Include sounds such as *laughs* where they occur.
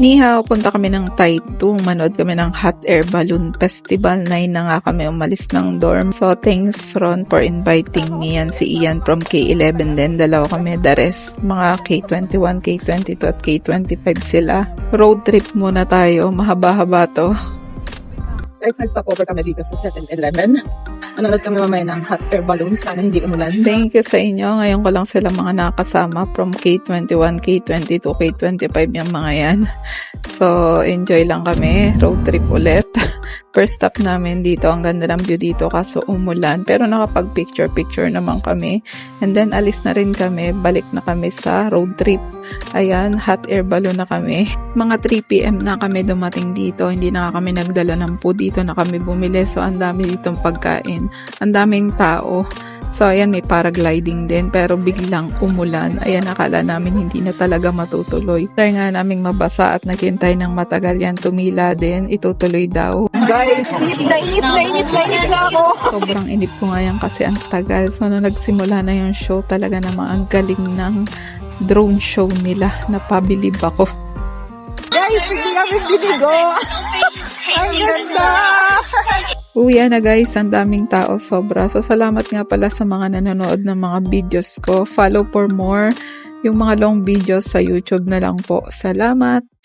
Nihaw, punta kami ng Taitung. Manood kami ng Hot Air Balloon Festival. 9 na nga kami umalis ng dorm. So, thanks Ron for inviting me. Yan si Ian from K11 din. Dalawa kami. The rest, mga K21, K22 at K25 sila. Road trip muna tayo. Mahaba-haba to. Guys, nag-stop over kami dito sa 7-Eleven. Manonood kami mamaya ng hot air balloon. Sana hindi umulan. Thank you sa inyo. Ngayon ko lang sila mga nakasama from K21, K22, K25 yung mga yan. So, enjoy lang kami. Road trip ulit. First stop namin dito. Ang ganda ng view dito kaso umulan. Pero nakapag picture-picture naman kami. And then, alis na rin kami. Balik na kami sa road trip. Ayan, hot air balloon na kami. *laughs* Mga 3pm na kami dumating dito. Hindi na kami nagdala ng food. Dito na kami bumili. So, ang dami ditong pagkain. Ang daming tao. So, ayan, may paragliding din. Pero biglang umulan. Ayan, akala namin hindi na talaga matutuloy. After nga naming mabasa at naghintay ng matagal yan, tumila din. Itutuloy daw. Guys, inip na inip na inip na inip na ako. Sobrang inip ko nga yan kasi ang tagal. So, nung nagsimula na yung show, talaga namang ang galing ng drone show nila. Napabilib ako. Guys, hindi kami binigo. Ang ganda. Uwi na guys, ang daming tao sobra. So salamat nga pala sa mga nanonood ng mga videos ko. Follow for more yung mga long videos sa YouTube na lang po. Salamat!